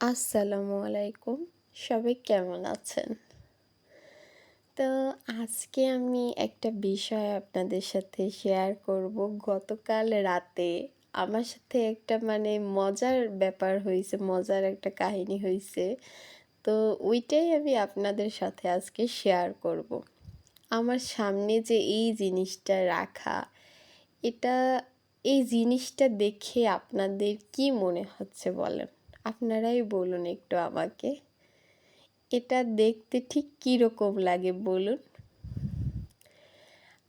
আসসালামু আলাইকুম। সবাই কেমন আছেন? তো আজকে আমি একটা বিষয় আপনাদের সাথে শেয়ার করব। গতকাল রাতে আমার সাথে একটা মানে মজার ব্যাপার হয়েছে, মজার একটা কাহিনী হয়েছে। তো ওইটাই আমি আপনাদের সাথে আজকে শেয়ার করব। আমার সামনে যে এই জিনিসটা রাখা, এটা, এই জিনিসটা দেখে আপনাদের কি মনে হচ্ছে বলেন? আপনারাই বলুন একটু আমাকে। এটা দেখতে ঠিক কীরকম লাগে বলুন?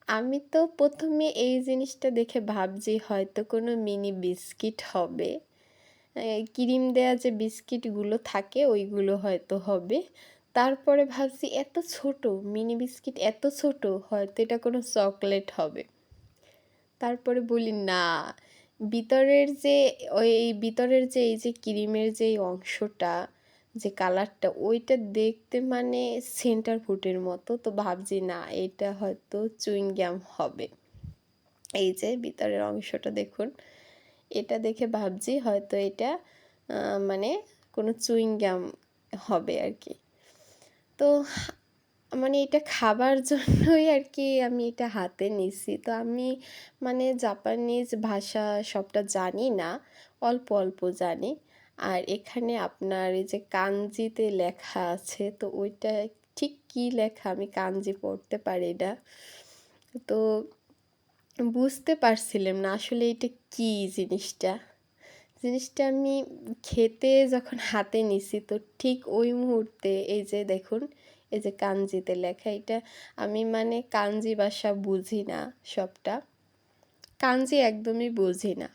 আমি তো প্রথমে এই জিনিসটা দেখে ভাবছি হয়তো কোনো মিনি বিস্কিট হবে। ক্রিম দেয়া যে বিস্কিটগুলো থাকে ওইগুলো হয়তো হবে। তারপরে ভাবছি এত ছোট, মিনি বিস্কিট এত ছোট, হয়তো এটা কোনো চকলেট হবে। তারপরে বলি, না ভিতরের যে ওই ভিতরের যে এই যে ক্রিমের যে অংশটা, যে কালারটা, ওইটা দেখতে মানে সেন্টার ফুটের মতো। তো ভাবছি না, এটা হয়তো চুইংগাম হবে। এই যে ভিতরের অংশটা দেখুন, এটা দেখে ভাবছি হয়তো এটা মানে কোনো চুইংগাম হবে আর কি। তো মানে এটা খাবার জন্যই আর কি আমি এটা হাতে নিছি। তো আমি মানে জাপানিজ ভাষা সবটা জানি না, অল্প অল্প জানি। আর এখানে আপনার এই যে কাঞ্জিতে লেখা আছে, তো ওইটা ঠিক কী লেখা আমি কাঞ্জি পড়তে পারি না। তো বুঝতে পারছিলাম না আসলে এটা কী জিনিসটা। জিনিসটা আমি খেতে যখন হাতে নিছি, তো ঠিক ওই মুহূর্তে এই যে দেখুন, এই যে কাঞ্জিতে লেখা, এটা আমি মানে কাঞ্জি ভাষা বুঝি না সবটা। কাঞ্জি একদমই বুঝি না।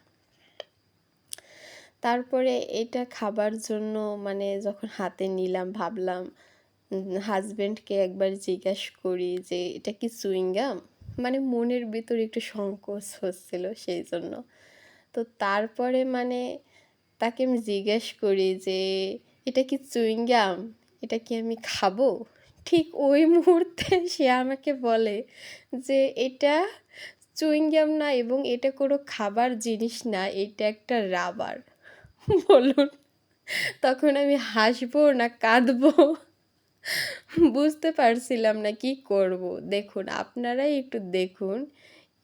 তারপরে এটা খাবার জন্য মানে যখন হাতে নিলাম, ভাবলাম হাজব্যান্ডকে একবার জিজ্ঞাস করি যে, এটা কি সুইংগাম মানে মনের ভিতর একটু সংকোচ হচ্ছিল সেই জন্য। তো তারপরে মানে তাকে আমি জিজ্ঞেস করি যে, এটা কি চুইংগাম এটা কি আমি খাব? ঠিক ওই মুহূর্তে সে আমাকে বলে যে, এটা চুইংগাম না এবং এটা কোনো খাবার জিনিস না, এটা একটা রাবার। বলুন। তখন আমি হাসবো না কাঁদবো? বুঝতে পারছিলাম না কি করব। দেখুন, আপনারাই একটু দেখুন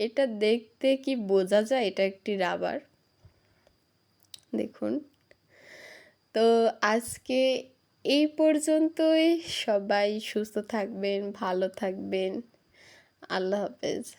এটা দেখতে কি বোঝা যায়? এটা একটি রাবার। দেখুন। তো আজকে এই পর্যন্তই। সবাই সুস্থ থাকবেন, ভালো থাকবেন। আল্লাহ হাফেজ।